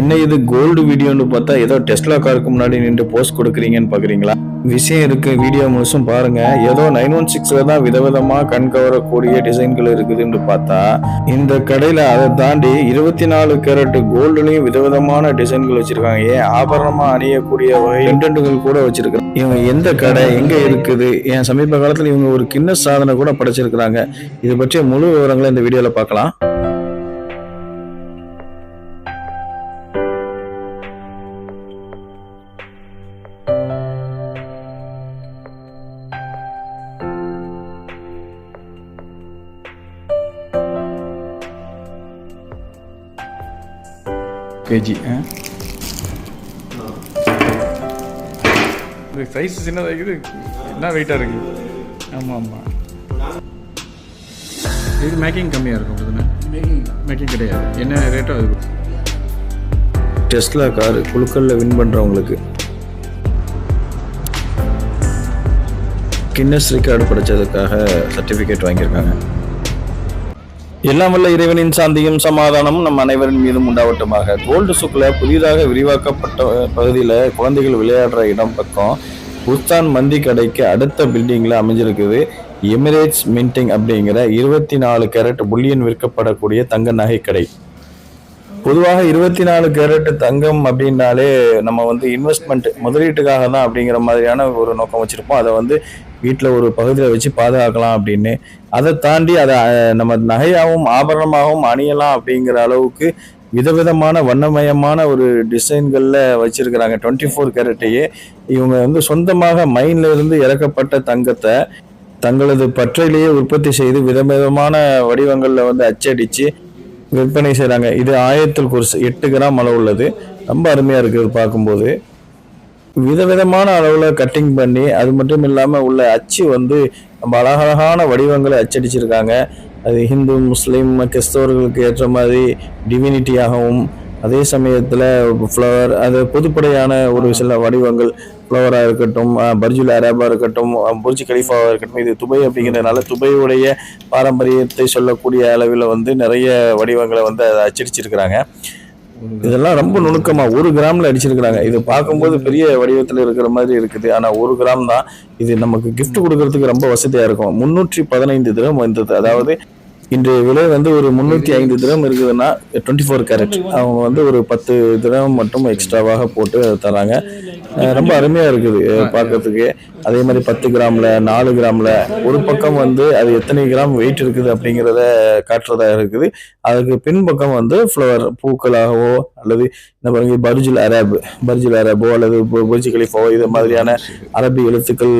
என்ன இது கோல்டு வீடியோன்னு பார்த்தா ஏதோ டெஸ்ட்லா காருக்கு முன்னாடி நின்று போஸ்ட் கொடுக்குறீங்கன்னு பார்க்குறீங்களா விஷயம் இருக்கு வீடியோ முழுசும் பாருங்க. ஏதோ நைன் ஒன் சிக்ஸ்ல தான் விதவிதமா கண் கவரக்கூடிய டிசைன்கள் இருக்குதுன்னு பார்த்தா இந்த கடையில அதை தாண்டி இருபத்தி நாலு கேரட் கோல்டுலயும் விதவிதமான டிசைன்கள் வச்சிருக்காங்க. ஏன் ஆபரணமா அணியக்கூடிய வகை கூட வச்சிருக்காங்க இவங்க எந்த கடை எங்க இருக்குது? ஏன் சமீப காலத்துல இவங்க ஒரு கின்னஸ் சாதனை கூட படைச்சிருக்கிறாங்க. இது பற்றிய முழு விவரங்களை இந்த வீடியோல பார்க்கலாம். கேஜி இது சைஸ் சின்னதாக இருக்குது. என்ன வெயிட்டாக இருக்குது ஆமாம் ஆமாம் இது மேக்கிங் கம்மியாக இருக்கும் இதுன்னு மேக்கிங் மேக்கிங் கிடையாது. என்ன ரேட்டோ அது? டெஸ்லா கார் குழுக்கள்ல வின் பண்றவங்களுக்கு. கின்னஸ் ரெக்கார்டு படைச்சதுக்காக சர்டிபிகேட் வாங்கியிருக்காங்க. எல்லாம் வல்ல இறைவனின் சாந்தியும் சமாதானமும் நம் அனைவரின் மீதும் உண்டாவட்டமாக. கோல்டு சுக்கில் புதிதாக விரிவாக்கப்பட்ட பகுதியில் குழந்தைகள் விளையாடுற இடம் பக்கம் புஸ்தான் மந்தி கடைக்கு அடுத்த பில்டிங்கில் அமைஞ்சிருக்குது. எமிரேட்ஸ் மின்டிங் அப்படிங்கிற இருபத்தி நாலு கேரட் புல்லியன் விற்கப்படக்கூடிய தங்க நகை கடை. பொதுவாக இருபத்தி நாலு கேரட் தங்கம் அப்படின்னாலே நம்ம வந்து இன்வெஸ்ட்மெண்ட் முதலீட்டுக்காக தான் அப்படிங்கிற மாதிரியான ஒரு நோக்கம் வச்சுருப்போம். அதை வந்து வீட்டில் ஒரு பகுதியில் வச்சு பாதுகாக்கலாம் அப்படின்னு. அதை தாண்டி அதை நம்ம நகையாகவும் ஆபரணமாகவும் அணியலாம் அப்படிங்கிற அளவுக்கு விதவிதமான வண்ணமயமான ஒரு டிசைன்களில் வச்சிருக்கிறாங்க. டுவெண்ட்டி ஃபோர் கேரட்டையே. இவங்க வந்து சொந்தமாக மைன்ல இருந்து இறக்கப்பட்ட தங்கத்தை தங்களது பற்றையிலேயே உற்பத்தி செய்து விதவிதமான வடிவங்களில் வந்து அச்சடித்து விற்பனை செய்கிறாங்க இது ஆயிரத்தில் குருசு எட்டு கிராம் அளவு உள்ளது. ரொம்ப அருமையாக இருக்குது பார்க்கும்போது. விதவிதமான அளவில் கட்டிங் பண்ணி அது மட்டும் இல்லாமல் உள்ள அச்சு வந்து நம்ம அழகழகான வடிவங்களை அச்சடிச்சிருக்காங்க. அது ஹிந்து முஸ்லீம் கிறிஸ்தவர்களுக்கு ஏற்ற மாதிரி டிவினிட்டியாகவும் அதே சமயத்தில் ஃப்ளவர் அது பொதுப்படையான ஒரு சில வடிவங்கள் ஃப்ளவராக இருக்கட்டும் பர்ஜுல் அரபாக இருக்கட்டும் புர்ஜி புர்ஜ் கலீஃபாவாக இருக்கட்டும் இது துபை அப்படிங்கிறதுனால துபையுடைய பாரம்பரியத்தை சொல்லக்கூடிய அளவில் வந்து நிறைய வடிவங்களை வந்து அதை அச்சடிச்சிருக்கிறாங்க. இதெல்லாம் ரொம்ப நுணுக்கமா ஒரு கிராம்ல அடிச்சிருக்கிறாங்க. இது பார்க்கும்போது பெரிய வடிவத்துல இருக்கிற மாதிரி இருக்குது. ஆனா ஒரு கிராம் தான். இது நமக்கு கிஃப்ட் கொடுக்கறதுக்கு ரொம்ப வசதியா இருக்கும். முன்னூற்றி பதினைந்து தினம் வந்தது. அதாவது இன்றைய விலை வந்து ஒரு முன்னூத்தி ஐந்து தினம் இருக்குதுன்னா டுவெண்ட்டி ஃபோர் கேரட் அவங்க வந்து ஒரு பத்து தினம் மட்டும் எக்ஸ்ட்ராவாக போட்டு தராங்க. ரொம்ப அருமையா இருக்குது பார்க்கறதுக்கு. அதே மாதிரி பத்து கிராம்ல நாலு கிராம்ல ஒரு பக்கம் வந்து அது எத்தனை கிராம் வெயிட் இருக்குது அப்படிங்கிறத காட்டுறதா இருக்குது. அதுக்கு பின்பக்கம் வந்து ஃப்ளவர் பூக்களாகவோ அல்லது இந்த பாருங்க பர்ஜுல் அரேப் பர்ஜுல் அரேபோ அல்லது புர்ஜ் கலிஃபாவோ இது மாதிரியான அரபி எழுத்துக்கள்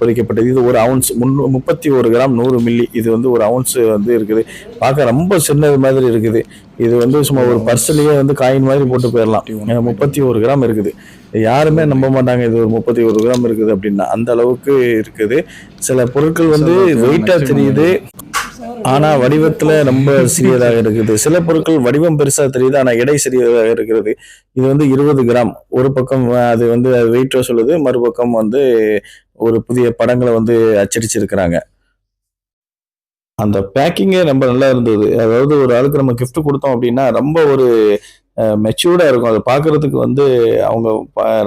பொறிக்கப்பட்டது. இது ஒரு அவுன்ஸ் முன்னூ முப்பத்தி ஒரு கிராம் நூறு மில்லி இது வந்து ஒரு அவுன்ஸ் வந்து இருக்குது. பார்க்க ரொம்ப சின்னது மாதிரி இருக்குது. இது வந்து சும்மா ஒரு பர்ஸ்லயே வந்து காயின் மாதிரி போட்டு போயிடலாம் முப்பத்தி ஒரு கிராம் இருக்குது. யாருமே நம்ப மாட்டாங்க. இது ஒரு முப்பத்தி ஒரு கிராம் இருக்குது அப்படின்னா அந்த அளவுக்கு இருக்குது. சில பொருட்கள் வந்து வெயிட்டா தெரியுது. ஆனா வடிவத்துல ரொம்ப சிறியதாக இருக்குது. சில பொருட்கள் வடிவம் பெருசா தெரியுது. ஆனால் எடை சிறியதாக இருக்கிறது இது வந்து இருபது கிராம். ஒரு பக்கம் அது வந்து வெயிட்டோ சொல்லுது. மறுபக்கம் வந்து ஒரு புதிய படங்களை வந்து அச்சடிச்சிருக்கிறாங்க. அந்த பேக்கிங்கே ரொம்ப நல்லா இருந்தது. அதாவது ஒரு ஆளுக்கு நம்ம gift கொடுத்தோம் அப்படின்னா ரொம்ப ஒரு மெச்சூர்டா இருக்கும். அதை பார்க்கறதுக்கு வந்து அவங்க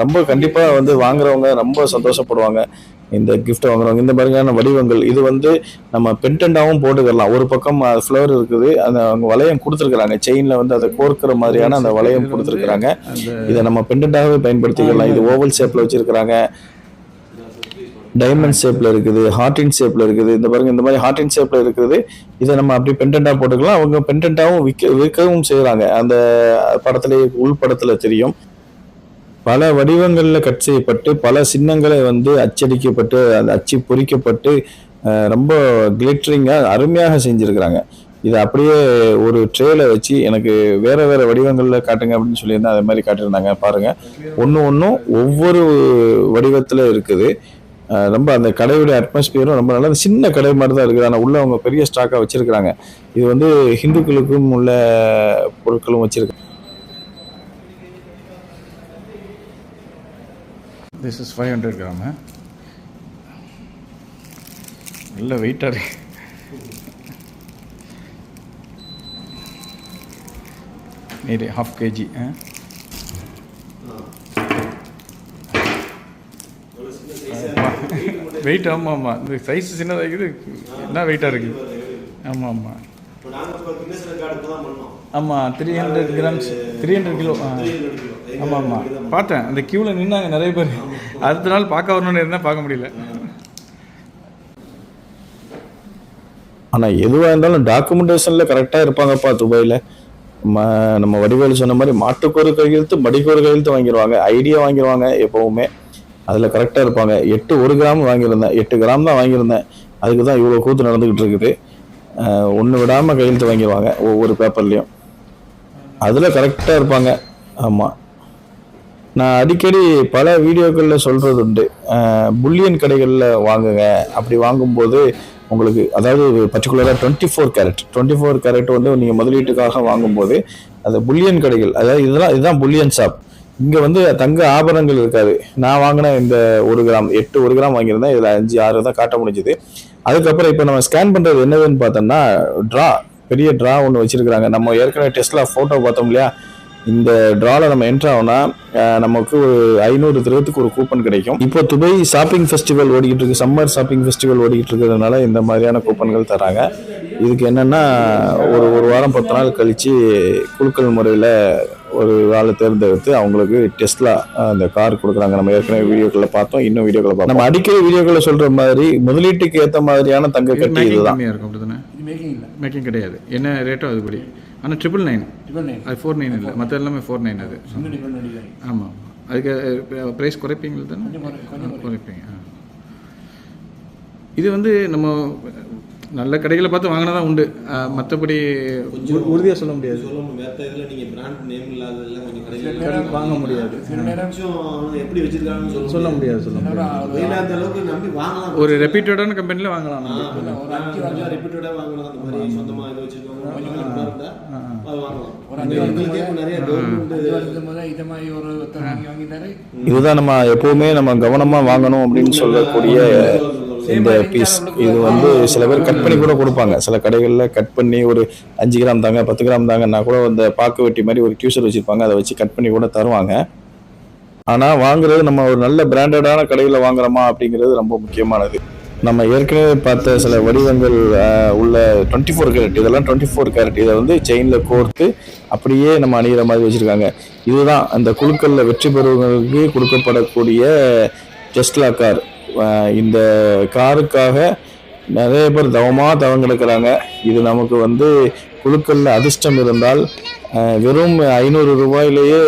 ரொம்ப கண்டிப்பா வந்து வாங்குறவங்க ரொம்ப சந்தோஷப்படுவாங்க. இந்த gift வாங்குறவங்க. இந்த மாதிரியான வடிவங்கள். இது வந்து நம்ம பென்டென்டாவும் போட்டுக்கலாம். ஒரு பக்கம் ஃப்ளவர் இருக்குது. அந்த அவங்க வளையம் கொடுத்துருக்காங்க செயின்ல வந்து அதை கோர்க்கிற மாதிரியான அந்த வளையம் கொடுத்துருக்காங்க அந்த இதை நம்ம பெண்டண்டாகவே பயன்படுத்திக்கலாம். இது ஓவல் ஷேப்ல வச்சிருக்கிறாங்க. டைமண்ட் ஷேப்ல இருக்குது ஹார்டின் ஷேப்ல இருக்குது இந்த பாருங்க இந்த மாதிரி ஹார்டின் ஷேப்ல இருக்குது. இதை நம்ம அப்படி பெண்டண்டா போட்டுக்கலாம். அவங்க பெண்டண்டாவும் விற்க விற்கவும் செய்கிறாங்க அந்த படத்திலேயே உள் படத்துல தெரியும். பல வடிவங்கள்ல கட் செய்யப்பட்டு பல சின்னங்களை வந்து அச்சடிக்கப்பட்டு அந்த அச்சு பொறிக்கப்பட்டு ரொம்ப கிளிட்டரிங்கா அருமையாக செஞ்சிருக்கிறாங்க. இதை அப்படியே ஒரு ட்ரேல வச்சு எனக்கு வேற வேற வடிவங்கள்ல காட்டுங்க அப்படின்னு சொல்லியிருந்தேன். அதே மாதிரி காட்டியிருந்தாங்க. பாருங்க. ஒன்று ஒன்றும் ஒவ்வொரு வடிவத்துல இருக்குது. ரொம்ப அந்த கடையுடைய அட்மாஸ்பியரும் ரொம்ப நல்லா சின்ன கடை மாதிரி தான் இருக்குது. ஆனால் உள்ள அவங்க பெரிய ஸ்டாக்காக வச்சிருக்கிறாங்க. இது வந்து ஹிந்துக்களுக்கும் உள்ள பொருட்களும் வச்சிருக்காங்க this is five hundred gram நல்ல வெயிட்டாக இருக்கு. ஹாஃப் கேஜி ஆ வெயிட் ஆமாம் ஆமாம் இந்த சைஸ் சின்னதாக இருக்குது. என்ன வெயிட்டாக இருக்குது ஆமாம் ஆமாம் ஆமாம் three hundred grams three hundred kilo ஆமாம் ஆமாம் பார்த்தேன். அந்த க்யூவில் நின்னாங்க நிறைய பேர். அடுத்த நாள் பார்க்க வரணும்னு இருந்தால் பார்க்க முடியல. ஆனால் எதுவாக இருந்தாலும் டாக்குமெண்டேஷனில் கரெக்டாக இருப்பாங்கப்பா துபாயில். ம நம்ம வடிவேலு சொன்ன மாதிரி மாட்டுக்கு ஒரு கையெழுத்து மடிக்கு ஒரு கையெழுத்து வாங்கிடுவாங்க ஐடியா வாங்கிடுவாங்க எப்போவுமே. அதில் கரெக்டாக இருப்பாங்க. எட்டு ஒரு கிராம் வாங்கியிருந்தேன். எட்டு கிராம் தான் வாங்கியிருந்தேன். அதுக்கு தான் இவ்வளோ கூத்து நடந்துக்கிட்டு இருக்குது. ஒன்று விடாமல் கையெழுத்து வாங்கிடுவாங்க ஒவ்வொரு பேப்பர்லேயும் அதில் கரெக்டாக இருப்பாங்க. ஆமாம் நான் அடிக்கடி பல வீடியோக்களில் சொல்கிறது உண்டு. புல்லியன் கடைகளில் வாங்குங்க. அப்படி வாங்கும்போது உங்களுக்கு அதாவது பர்டிகுலராக twenty four carat twenty four carat வந்து நீங்கள் முதலீட்டுக்காக வாங்கும்போது அந்த புல்லியன் கடைகள் அதாவது இதெல்லாம் இதுதான் புல்லியன் ஷாப் இங்கே வந்து தங்க ஆபரணங்கள் இருக்காது. நான் வாங்கின இந்த ஒரு கிராம் எட்டு ஒரு கிராம் வாங்கியிருந்தேன் இதில் அஞ்சு ஆறு தான் காட்ட முடிஞ்சுது. அதுக்கப்புறம் இப்போ நம்ம ஸ்கேன் பண்ணுறது என்னதுன்னு பார்த்தோம்னா ட்ரா பெரிய ட்ரா ஒன்று வச்சிருக்கிறாங்க. நம்ம ஏற்கனவே டெஸ்ட்ல ஃபோட்டோ பார்த்தோம் இல்லையா? இந்த ட்ரால நம்ம என்ட்ரு ஆகுனா நமக்கு ஒரு ஐநூறு திரத்துக்கு ஒரு கூப்பன் கிடைக்கும். இப்போ துபை ஷாப்பிங் ஃபெஸ்டிவல் ஓடிக்கிட்டு இருக்கு. சம்மர் ஷாப்பிங் ஃபெஸ்டிவல் ஓடிக்கிட்டு இருக்கிறதுனால இந்த மாதிரியான கூப்பன்கள் தராங்க. இதுக்கு என்னன்னா ஒரு ஒரு வாரம் பத்து நாள் கழிச்சு குழுக்கள் முறையில் ஒரு ஆளை தேர்ந்தெடுத்து அவங்களுக்கு டெஸ்ட்லா அந்த கார் கொடுக்குறாங்க. நம்ம ஏற்கனவே வீடியோக்களை பார்த்தோம் இன்னும் வீடியோக்களை பார்த்தோம் நம்ம அடிக்கடி வீடியோக்களை சொல்ற மாதிரி முதலீட்டுக்கு ஏற்ற மாதிரியான தங்க கட்டி இதுதான். மேக்கிங் இல்லை. மேக்கிங் கிடையாது. என்ன ரேட்டோ அதுபடி? ஆனால் ட்ரிபிள் நைன் அது ஃபோர் நைன் இல்லை. மற்ற எல்லாமே ஃபோர் நைன் அது. ஆமாம் அதுக்கு ப்ரைஸ் குறைப்பீங்களா தானே. குறைப்பீங்க. ஆ. இது வந்து நம்ம நல்ல கடைகளை பார்த்து வாங்கினா தான் உண்டு. மற்றபடி உறுதியாக சொல்ல முடியாது. சொல்லணும் மற்ற இதில் நீங்கள் பிராண்ட் நேம் இல்லாததெல்லாம் கொஞ்சம் கடையில் வாங்க முடியாது. எப்படி வச்சிருக்காங்கன்னு சொல்ல சொல்ல முடியாது. சொல்ல சில முடியாது. அளவுக்கு நம்பி வாங்கலாம். ஒரு ரெப்யூட்டடான கம்பெனியில் வாங்கலாம். ஒரு அஞ்சு ரெப்யூட்டடாக வாங்கலாம். அந்த மாதிரி சொந்தமாக இது இதுதான் நம்ம எப்பவுமே நம்ம கவனமா வாங்கணும் அப்படின்னு சொல்லக்கூடிய இந்த பீஸ் இது வந்து சில பேர் கட் பண்ணி கூட கொடுப்பாங்க. சில கடைகளில் கட் பண்ணி ஒரு அஞ்சு கிராம் தாங்க பத்து கிராம் தாங்கன்னா கூட இந்த பாக்கு வெட்டி மாதிரி ஒரு டியூசர் வச்சிருப்பாங்க. அதை வச்சு கட் பண்ணி கூட தருவாங்க. ஆனால் வாங்குறது நம்ம ஒரு நல்ல பிராண்டடான கடையில் வாங்குறோமா அப்படிங்கிறது ரொம்ப முக்கியமானது. நம்ம ஏற்கனவே பார்த்த சில வடிவங்கள் உள்ள டுவெண்ட்டி ஃபோர் கேரட் இதெல்லாம் டுவெண்ட்டி ஃபோர் கேரட் இதை வந்து செயினில் கோர்த்து அப்படியே நம்ம அணிகிற மாதிரி வச்சுருக்காங்க. இதுதான் அந்த குழுக்களில் வெற்றி பெறுவங்களுக்கு கொடுக்கப்படக்கூடிய டெஸ்லா கார் இந்த காருக்காக நிறைய பேர் தவமாக தவம் கிடக்கிறாங்க இது நமக்கு வந்து குழுக்களில் அதிர்ஷ்டம் இருந்தால் வெறும் ஐநூறு ரூபாயிலேயே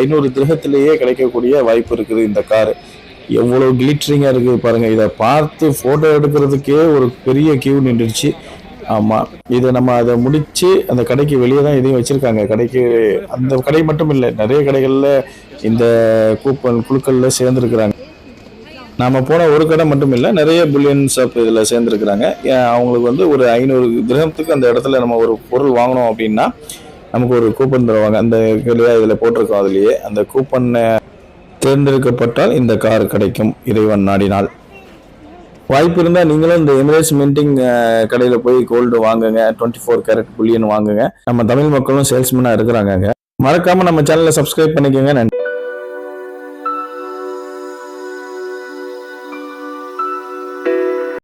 ஐநூறு கிரகத்திலேயே கிடைக்கக்கூடிய வாய்ப்பு இருக்குது இந்த கார். எவ்வளோ கிளிட்ரிங்காக இருக்குது பாருங்கள் இதை பார்த்து ஃபோட்டோ எடுக்கிறதுக்கே ஒரு பெரிய கியூ நின்றுடுச்சு. ஆமாம் இதை நம்ம அதை முடித்து அந்த கடைக்கு வெளியே தான் இதையும் வச்சுருக்காங்க. கடைக்கு அந்த கடை மட்டும் இல்லை நிறைய கடைகளில் இந்த கூப்பன் குழுக்களில் சேர்ந்துருக்குறாங்க. நாம் போன ஒரு கடை மட்டும் இல்லை நிறைய புல்லியன் ஷாப் இதில் சேர்ந்துருக்குறாங்க. ஏன் அவங்களுக்கு வந்து ஒரு ஐநூறு கிரகத்துக்கு அந்த இடத்துல நம்ம ஒரு பொருள் வாங்கினோம் அப்படின்னா நமக்கு ஒரு கூப்பன் தருவாங்க. அந்த இல்லையா இதில் போட்டிருக்கோம் அதுலேயே. அந்த கூப்பனை தேர்ந்தெடுக்கப்பட்டால் இந்த கார் கிடைக்கும் இறைவன் நாடினால். வாய்ப்பு இருந்தால் நீங்களும் இந்த எமிரேட்ஸ் மின்டிங் கடையில் போய் கோல்டு வாங்குங்க டுவெண்ட்டி ஃபோர் கேரட் புல்லியன் வாங்குங்க. நம்ம தமிழ் மக்களும் சேல்ஸ்மேனாக இருக்கிறாங்க மறக்காமல் நம்ம சேனலை சப்ஸ்கிரைப் பண்ணிக்கோங்க. நன்றி.